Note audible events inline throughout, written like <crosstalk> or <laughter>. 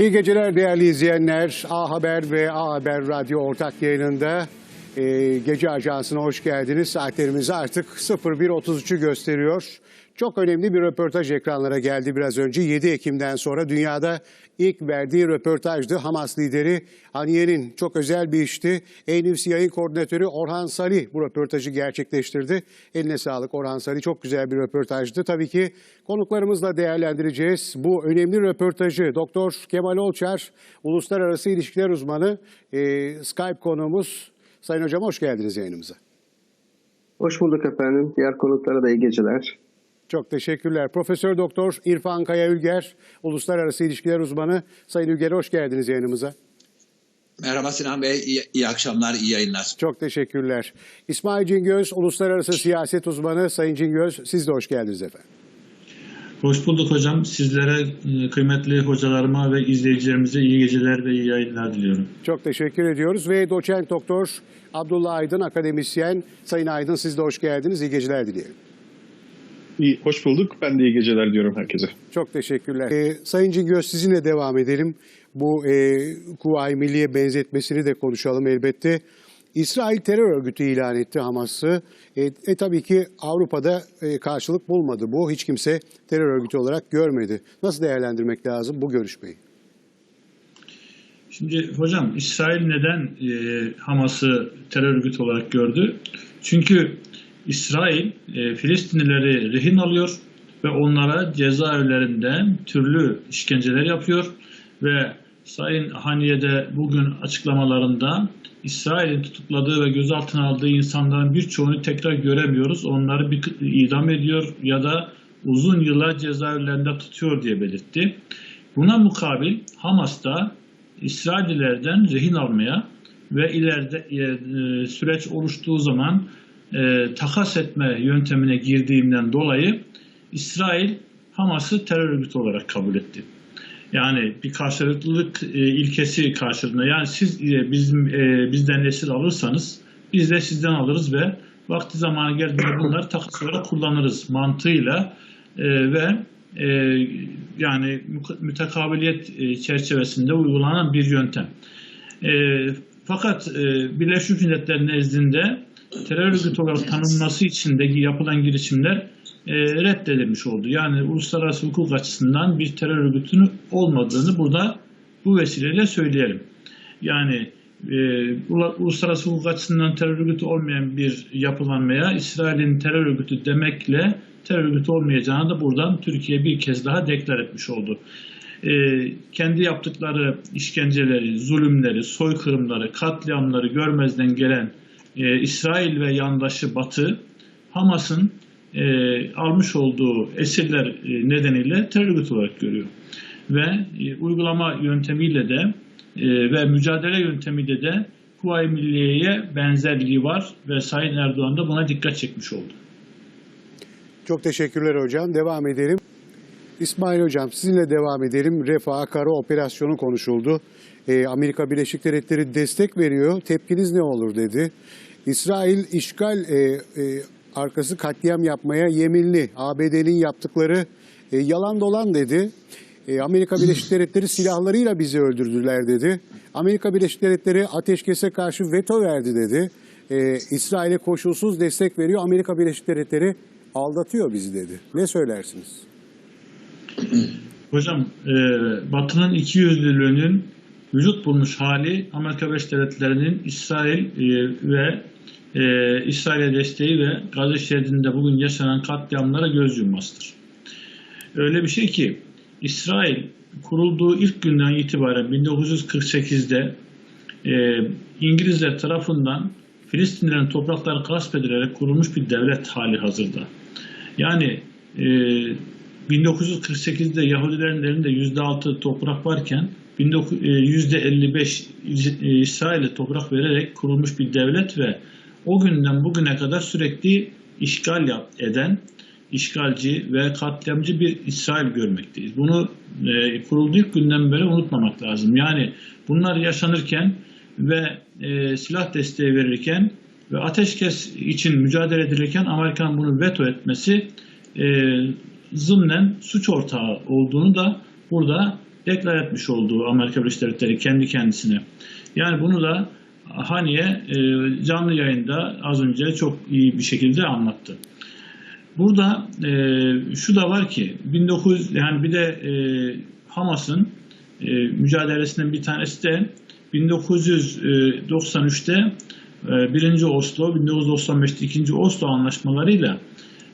İyi geceler değerli izleyenler. A Haber ve A Haber Radyo ortak yayınında e, Gece Ajansı'na hoş geldiniz. Saatlerimiz artık 01.33'ü gösteriyor. Çok önemli bir röportaj ekranlara geldi biraz önce. 7 Ekim'den sonra dünyada ilk verdiği röportajdı. Hamas lideri Haniye'nin çok özel bir işti. A-News yayın koordinatörü Orhan Salih bu röportajı gerçekleştirdi. Eline sağlık Orhan Salih. Çok güzel bir röportajdı. Tabii ki konuklarımızla değerlendireceğiz. Bu önemli röportajı Doktor Kemal Olçar, Uluslararası İlişkiler Uzmanı, e, Skype konuğumuz. Sayın Hocam hoş geldiniz yayınımıza. Hoş bulduk efendim. Diğer konuklara da iyi geceler. Çok teşekkürler. Profesör Doktor İrfan Kaya Ülger, Uluslararası İlişkiler Uzmanı. Sayın Ülger hoş geldiniz yayınımıza. Merhaba Sinan Bey, iyi, iyi akşamlar, iyi yayınlar. Çok teşekkürler. İsmail Cingöz, Uluslararası Siyaset Uzmanı. Sayın Cingöz, siz de hoş geldiniz efendim. Hoş bulduk hocam. Sizlere e, kıymetli hocalarıma ve izleyicilerimize iyi geceler ve iyi yayınlar diliyorum. Çok teşekkür ediyoruz ve doçent doktor Abdullah Aydın, akademisyen. Sayın Aydın siz de hoş geldiniz. İyi geceler dileyelim. İyi, hoş bulduk. Ben de iyi geceler diyorum herkese. Çok teşekkürler. Ee, Sayın Cingöz sizinle devam edelim. Bu e, Kuvayi Milliye benzetmesini de konuşalım elbette. İsrail terör örgütü ilan etti Hamas'ı. E, e tabii ki Avrupa'da e, karşılık bulmadı bu. Hiç kimse terör örgütü olarak görmedi. Nasıl değerlendirmek lazım bu görüşmeyi? Şimdi hocam İsrail neden e, Hamas'ı terör örgütü olarak gördü? Çünkü İsrail e, Filistinlileri rehin alıyor ve onlara cezaevlerinden türlü işkenceler yapıyor ve Sayın Haniye de bugün açıklamalarında İsrail'in tutukladığı ve gözaltına aldığı insanların birçoğunu tekrar göremiyoruz. Onları bir idam ediyor ya da uzun yıllar cezaevlerinde tutuyor diye belirtti. Buna mukabil Hamas da İsraillilerden rehin almaya ve ileride e, süreç oluştuğu zaman e, takas etme yöntemine girdiğinden dolayı İsrail Hamas'ı terör örgütü olarak kabul etti. Yani bir karşılıklılık e, ilkesi karşılığında yani siz e, bizim e, bizden esir alırsanız biz de sizden alırız ve vakti zamanı geldiğinde bunları takas olarak kullanırız mantığıyla e, ve e, yani mütekabiliyet e, çerçevesinde uygulanan bir yöntem. E, fakat e, Birleşmiş Milletler nezdinde terör örgütü olarak tanınması için de yapılan girişimler e, reddedilmiş oldu. Yani uluslararası hukuk açısından bir terör örgütünün olmadığını burada bu vesileyle söyleyelim. Yani e, uluslararası hukuk açısından terör örgütü olmayan bir yapılanmaya İsrail'in terör örgütü demekle terör örgütü olmayacağını da buradan Türkiye bir kez daha deklar etmiş oldu. E, kendi yaptıkları işkenceleri, zulümleri, soykırımları, katliamları görmezden gelen e, İsrail ve yandaşı Batı, Hamas'ın e, almış olduğu esirler e, nedeniyle terör örgütü olarak görüyor. Ve e, uygulama yöntemiyle de e, ve mücadele yöntemiyle de Kuvayi Milliye'ye benzerliği var ve Sayın Erdoğan da buna dikkat çekmiş oldu. Çok teşekkürler hocam. Devam edelim. İsmail hocam sizinle devam edelim. Refah Kara operasyonu konuşuldu. Ee, Amerika Birleşik Devletleri destek veriyor. Tepkiniz ne olur dedi. İsrail işgal e, e, arkası katliam yapmaya yeminli. ABD'nin yaptıkları e, yalan dolan dedi. E, Amerika Birleşik <laughs> Devletleri silahlarıyla bizi öldürdüler dedi. Amerika Birleşik Devletleri ateşkese karşı veto verdi dedi. E, İsrail'e koşulsuz destek veriyor. Amerika Birleşik Devletleri aldatıyor bizi dedi. Ne söylersiniz? <clears throat> Hocam e, Batı'nın iki yüzlülüğünün vücut bulmuş hali Amerika Birleşik Devletleri'nin İsrail e, ve e, İsrail'e desteği ve Gazze şeridinde bugün yaşanan katliamlara göz yummasıdır. Öyle bir şey ki İsrail kurulduğu ilk günden itibaren 1948'de e, İngilizler tarafından Filistinlerin toprakları gasp edilerek kurulmuş bir devlet hali hazırda. Yani e, 1948'de Yahudilerin elinde %6 toprak varken %55 e, İsrail'e toprak vererek kurulmuş bir devlet ve o günden bugüne kadar sürekli işgal eden, işgalci ve katliamcı bir İsrail görmekteyiz. Bunu e, kurulduğu ilk günden beri unutmamak lazım. Yani bunlar yaşanırken ve e, silah desteği verirken ve ateşkes için mücadele edilirken Amerikan bunu veto etmesi e, zımnen suç ortağı olduğunu da burada deklar etmiş olduğu Amerika Birleşik Devletleri kendi kendisine. Yani bunu da Haniye e, canlı yayında az önce çok iyi bir şekilde anlattı. Burada e, şu da var ki 19 yani bir de e, Hamas'ın e, mücadelesinden bir tanesi de 1993'te e, birinci Oslo, 1995'te ikinci Oslo anlaşmalarıyla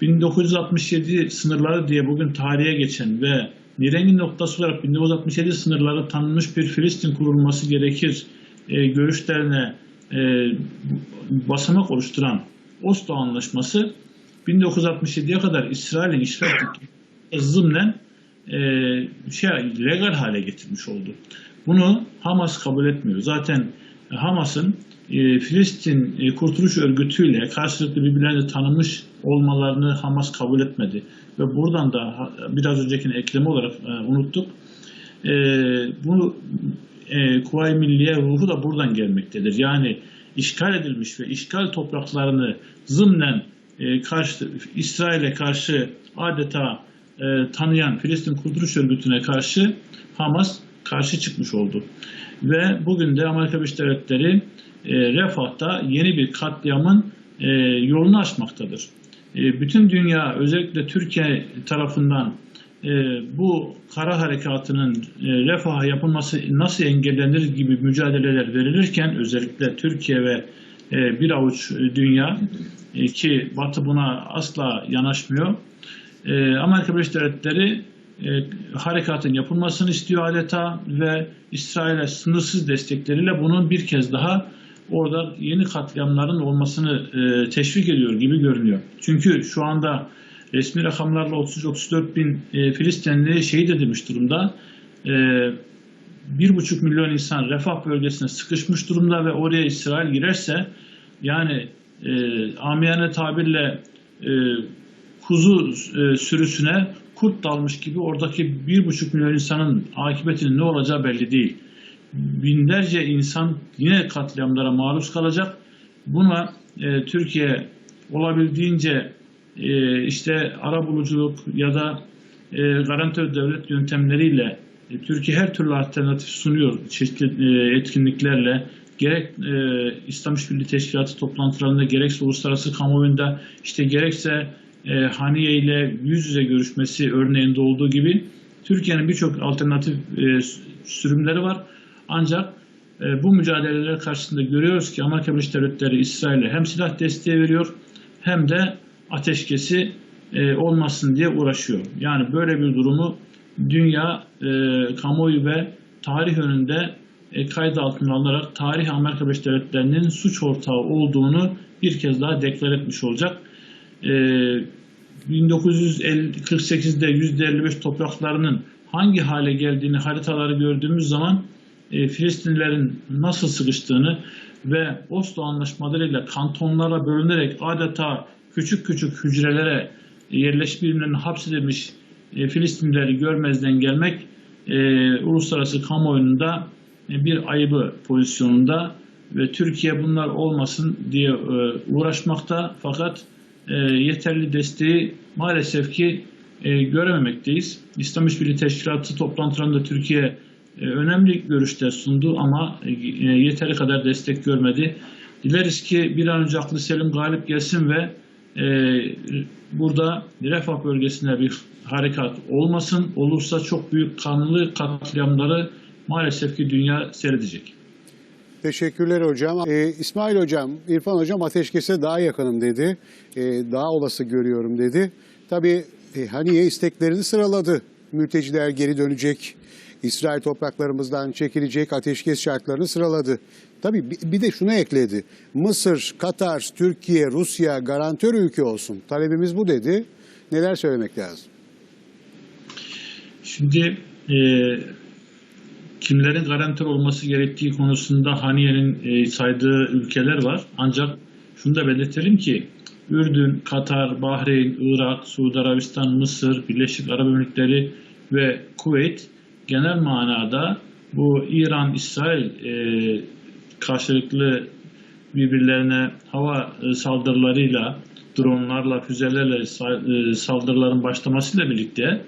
1967 sınırları diye bugün tarihe geçen ve nirengi noktası olarak 1967 sınırları tanınmış bir Filistin kurulması gerekir e, görüşlerine e, basamak oluşturan Oslo Anlaşması 1967'ye kadar İsrail'in işgal ettiği zımnen e, şey legal hale getirmiş oldu. Bunu Hamas kabul etmiyor. Zaten Hamas'ın e, Filistin e, Kurtuluş Örgütü ile karşılıklı birbirlerini tanımış olmalarını Hamas kabul etmedi. Ve buradan da biraz öncekini ekleme olarak e, unuttuk. E, bu e, Kuvayi Milliye ruhu da buradan gelmektedir. Yani işgal edilmiş ve işgal topraklarını zımnen karşı İsrail'e karşı adeta e, tanıyan Filistin Kurtuluş Örgütü'ne karşı Hamas karşı çıkmış oldu. Ve bugün de Amerika Birleşik Devletleri e, Refah'ta yeni bir katliamın e, yolunu açmaktadır. E, bütün dünya özellikle Türkiye tarafından bu kara harekatının e, refaha yapılması nasıl engellenir gibi mücadeleler verilirken özellikle Türkiye ve bir avuç dünya ki Batı buna asla yanaşmıyor. Amerika Birleşik Devletleri e, harekatın yapılmasını istiyor adeta ve İsrail'e sınırsız destekleriyle bunun bir kez daha orada yeni katliamların olmasını e, teşvik ediyor gibi görünüyor. Çünkü şu anda resmi rakamlarla 33-34 bin e, Filistinli şehit edilmiş durumda. E, 1,5 milyon insan refah bölgesine sıkışmış durumda ve oraya İsrail girerse yani e, amiyane tabirle e, kuzu e, sürüsüne kurt dalmış gibi oradaki 1,5 milyon insanın akıbetinin ne olacağı belli değil. Binlerce insan yine katliamlara maruz kalacak. Buna e, Türkiye olabildiğince e, işte arabuluculuk ya da e, garantör devlet yöntemleriyle e, Türkiye her türlü alternatif sunuyor çeşitli e, etkinliklerle gerek e, İslam İşbirliği Teşkilatı toplantılarında gerekse uluslararası kamuoyunda işte gerekse e, Haniye ile yüz yüze görüşmesi örneğinde olduğu gibi Türkiye'nin birçok alternatif e, sürümleri var. Ancak e, bu mücadeleler karşısında görüyoruz ki Amerika Birleşik Devletleri İsrail'e hem silah desteği veriyor hem de ateşkesi e, olmasın diye uğraşıyor. Yani böyle bir durumu dünya e, kamuoyu ve tarih önünde e, kayıt altına alarak tarih Amerika Birleşik Devletleri'nin suç ortağı olduğunu bir kez daha deklar etmiş olacak. E, 1948'de %55 topraklarının hangi hale geldiğini haritaları gördüğümüz zaman e, Filistinlilerin nasıl sıkıştığını ve Oslo anlaşmalarıyla kantonlara bölünerek adeta küçük küçük hücrelere birbirlerine hapsedilmiş e, Filistinlileri görmezden gelmek e, uluslararası kamuoyunda e, bir ayıbı pozisyonunda ve Türkiye bunlar olmasın diye e, uğraşmakta fakat e, yeterli desteği maalesef ki e, görememekteyiz. İslam İşbirliği Teşkilatı toplantılarında Türkiye önemli görüşler sundu ama e, yeteri kadar destek görmedi. Dileriz ki bir an önce aklı selim galip gelsin ve e, burada Refah bölgesinde bir harekat olmasın. Olursa çok büyük kanlı katliamları maalesef ki dünya seyredecek. Teşekkürler hocam. Ee, İsmail hocam, İrfan hocam ateşkese daha yakınım dedi. Ee, daha olası görüyorum dedi. Tabii e, Haniye isteklerini sıraladı. Mülteciler geri dönecek, İsrail topraklarımızdan çekilecek ateşkes şartlarını sıraladı. Tabii bir- de şunu ekledi. Mısır, Katar, Türkiye, Rusya garantör ülke olsun. Talebimiz bu dedi. Neler söylemek lazım? Şimdi e, kimlerin garantör olması gerektiği konusunda Haniye'nin e, saydığı ülkeler var. Ancak şunu da belirtelim ki Ürdün, Katar, Bahreyn, Irak, Suudi Arabistan, Mısır, Birleşik Arap Emirlikleri ve Kuveyt genel manada bu İran-İsrail e, karşılıklı birbirlerine hava e, saldırılarıyla, dronlarla, füzelerle e, saldırıların başlamasıyla birlikte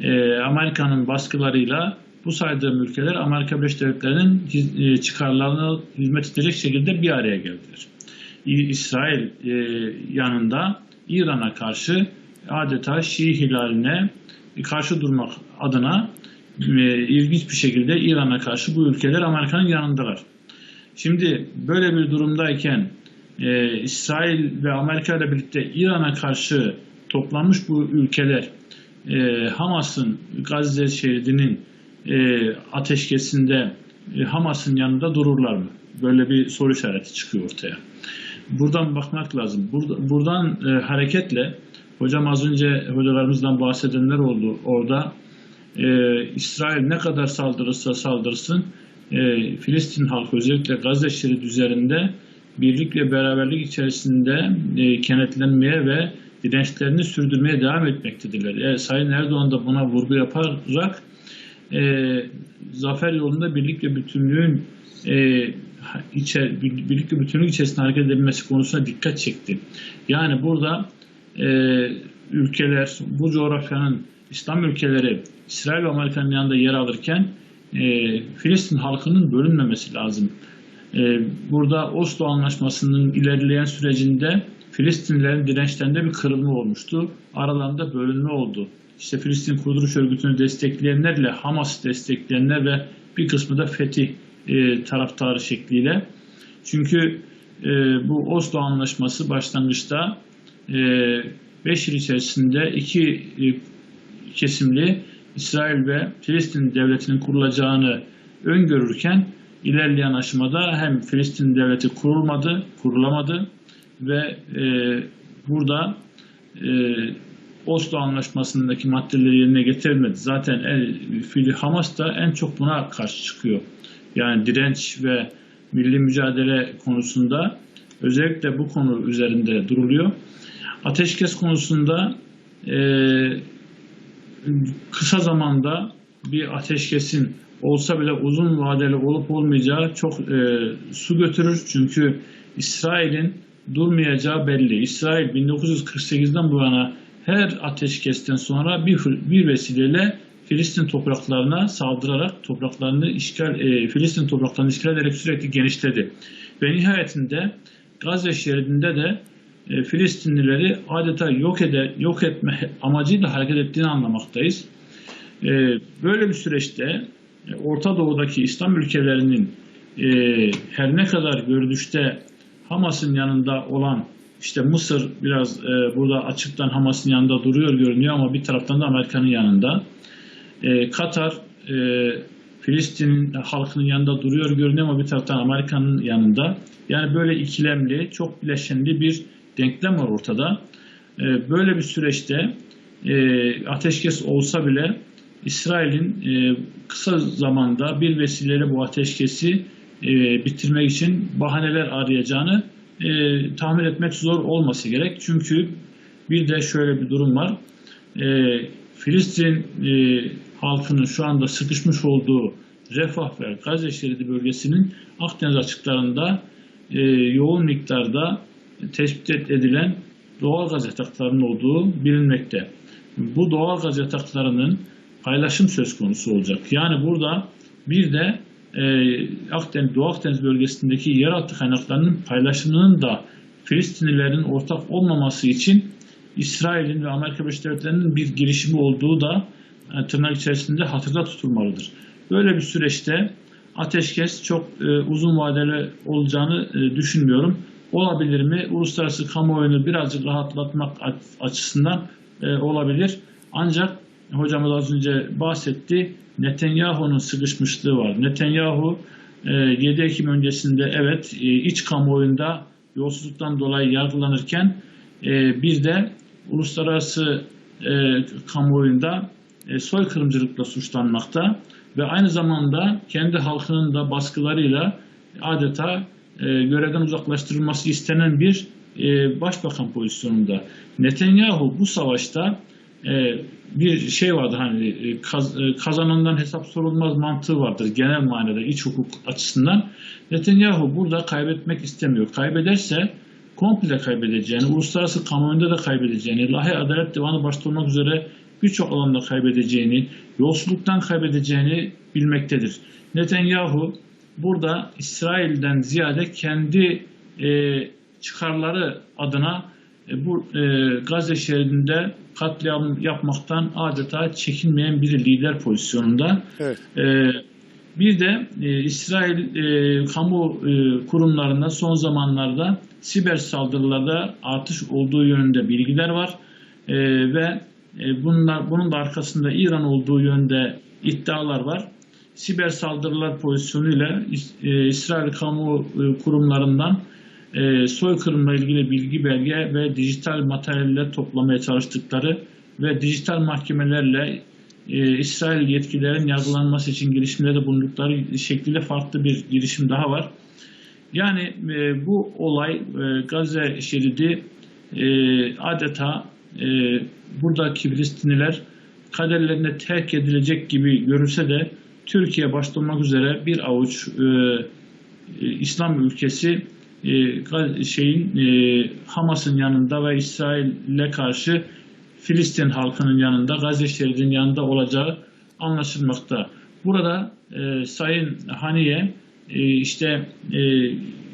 e, Amerika'nın baskılarıyla bu saydığım ülkeler Amerika Birleşik Devletleri'nin e, çıkarlarına hizmet edecek şekilde bir araya geldiler. İsrail e, yanında İran'a karşı adeta Şii hilaline karşı durmak adına e, ilginç bir şekilde İran'a karşı bu ülkeler Amerika'nın yanındalar. Şimdi böyle bir durumdayken e, İsrail ve Amerika ile birlikte İran'a karşı toplanmış bu ülkeler e, Hamas'ın Gazze şeridinin e, ateşkesinde e, Hamas'ın yanında dururlar mı? Böyle bir soru işareti çıkıyor ortaya. Buradan bakmak lazım. Burada, buradan e, hareketle hocam az önce hocalarımızdan bahsedenler oldu. Orada e, İsrail ne kadar saldırırsa saldırsın e, Filistin halkı özellikle Gazze şeridi üzerinde birlik ve beraberlik içerisinde e, kenetlenmeye ve dirençlerini sürdürmeye devam etmektedirler. E, Sayın Erdoğan da buna vurgu yaparak e, zafer yolunda birlik ve bütünlüğün e, içe, birlik ve bütünlük içerisinde hareket edilmesi konusuna dikkat çekti. Yani burada e, ülkeler, bu coğrafyanın İslam ülkeleri İsrail ve Amerika'nın yanında yer alırken e, Filistin halkının bölünmemesi lazım. E, burada Oslo Anlaşması'nın ilerleyen sürecinde Filistinlilerin dirençlerinde bir kırılma olmuştu. Aralarında bölünme oldu. İşte Filistin Kuruluş Örgütü'nü destekleyenlerle Hamas'ı destekleyenler ve bir kısmı da Fetih e, taraftarı şekliyle. Çünkü e, bu Oslo Anlaşması başlangıçta 5 yıl içerisinde iki e, kesimli İsrail ve Filistin devletinin kurulacağını öngörürken ilerleyen aşamada hem Filistin devleti kurulmadı, kurulamadı ve e, burada e, Oslo Anlaşması'ndaki maddeleri yerine getirilmedi. Zaten el, Hamas da en çok buna karşı çıkıyor. Yani direnç ve milli mücadele konusunda özellikle bu konu üzerinde duruluyor. Ateşkes konusunda e, kısa zamanda bir ateşkesin olsa bile uzun vadeli olup olmayacağı çok e, su götürür. Çünkü İsrail'in durmayacağı belli. İsrail 1948'den bu yana her ateşkesten sonra bir, bir vesileyle Filistin topraklarına saldırarak topraklarını işgal, e, Filistin topraklarını işgal ederek sürekli genişledi. Ve nihayetinde Gazze şeridinde de e, Filistinlileri adeta yok eder, yok etme amacıyla hareket ettiğini anlamaktayız. E, böyle bir süreçte e, Orta Doğu'daki İslam ülkelerinin her ne kadar görünüşte Hamas'ın yanında olan işte Mısır biraz burada açıktan Hamas'ın yanında duruyor görünüyor ama bir taraftan da Amerika'nın yanında. Katar Filistin halkının yanında duruyor görünüyor ama bir taraftan Amerika'nın yanında. Yani böyle ikilemli, çok bileşenli bir denklem var ortada. E, böyle bir süreçte e, ateşkes olsa bile İsrail'in e, kısa zamanda bir vesileyle bu ateşkesi bitirmek için bahaneler arayacağını tahmin etmek zor olması gerek. Çünkü bir de şöyle bir durum var. Filistin halkının şu anda sıkışmış olduğu Refah ve Gazze şeridi bölgesinin Akdeniz açıklarında yoğun miktarda tespit edilen doğal gaz yataklarının olduğu bilinmekte. Bu doğal gaz yataklarının paylaşım söz konusu olacak. Yani burada bir de e, Akdeniz, Doğu Akdeniz bölgesindeki yeraltı kaynaklarının paylaşımının da Filistinlilerin ortak olmaması için İsrail'in ve Amerika Birleşik Devletleri'nin bir girişimi olduğu da e, tırnak içerisinde hatırda tutulmalıdır. Böyle bir süreçte ateşkes çok e, uzun vadeli olacağını e, düşünmüyorum. Olabilir mi? Uluslararası kamuoyunu birazcık rahatlatmak açısından e, olabilir. Ancak hocamız az önce bahsetti. Netanyahu'nun sıkışmışlığı var. Netanyahu e, 7 Ekim öncesinde evet e, iç kamuoyunda yolsuzluktan dolayı yargılanırken e, bir de uluslararası e, kamuoyunda e, soykırımcılıkla suçlanmakta ve aynı zamanda kendi halkının da baskılarıyla adeta e, görevden uzaklaştırılması istenen bir e, başbakan pozisyonunda. Netanyahu bu savaşta e, bir şey vardır hani e, kaz, kazanandan hesap sorulmaz mantığı vardır genel manada iç hukuk açısından. Netanyahu burada kaybetmek istemiyor. Kaybederse komple kaybedeceğini, uluslararası kamuoyunda da kaybedeceğini, Lahey Adalet Divanı başta olmak üzere birçok alanda kaybedeceğini, yolsuzluktan kaybedeceğini bilmektedir. Netanyahu burada İsrail'den ziyade kendi e, çıkarları adına e, bu e, Gazze şeridinde katliam yapmaktan adeta çekinmeyen bir lider pozisyonunda. Evet. E, bir de e, İsrail e, kamu e, kurumlarında son zamanlarda siber saldırılarda artış olduğu yönünde bilgiler var E, ve e, bunlar bunun da arkasında İran olduğu yönde iddialar var. Siber saldırılar pozisyonuyla İs- e, İsrail kamu e, kurumlarından e, soykırımla ilgili bilgi belge ve dijital materyaller toplamaya çalıştıkları ve dijital mahkemelerle İsrail yetkililerin yargılanması için girişimlerde bulundukları şekliyle farklı bir girişim daha var. Yani bu olay Gazze şeridi e, adeta buradaki Filistinliler kaderlerine terk edilecek gibi görülse de Türkiye başta olmak üzere bir avuç e, e, İslam ülkesi e, şeyin e, Hamas'ın yanında ve İsrail'e karşı Filistin halkının yanında, Gazze şeridinin yanında olacağı anlaşılmakta. Burada e, Sayın Haniye e, işte e,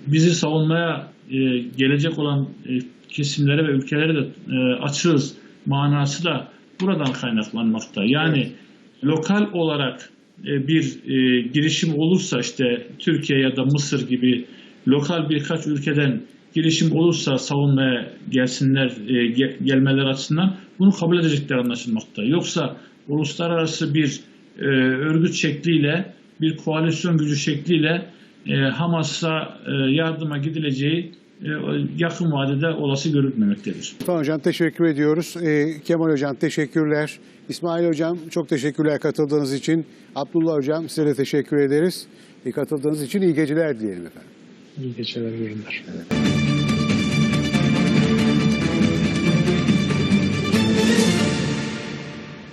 bizi savunmaya e, gelecek olan e, kesimlere ve ülkelere de e, açığız manası da buradan kaynaklanmakta. Yani lokal olarak bir e, girişim olursa işte Türkiye ya da Mısır gibi lokal birkaç ülkeden girişim olursa savunmaya gelsinler e, ge- gelmeler açısından bunu kabul edecekler anlaşılmakta. Yoksa uluslararası bir e, örgüt şekliyle bir koalisyon gücü şekliyle e, Hamas'a e, yardıma gidileceği e, yakın vadede olası görülmemektedir. Tamam hocam teşekkür ediyoruz. Ee, Kemal hocam teşekkürler. İsmail hocam çok teşekkürler katıldığınız için. Abdullah hocam size de teşekkür ederiz. E, katıldığınız için iyi geceler dileyelim efendim. İyi geceler, iyi günler.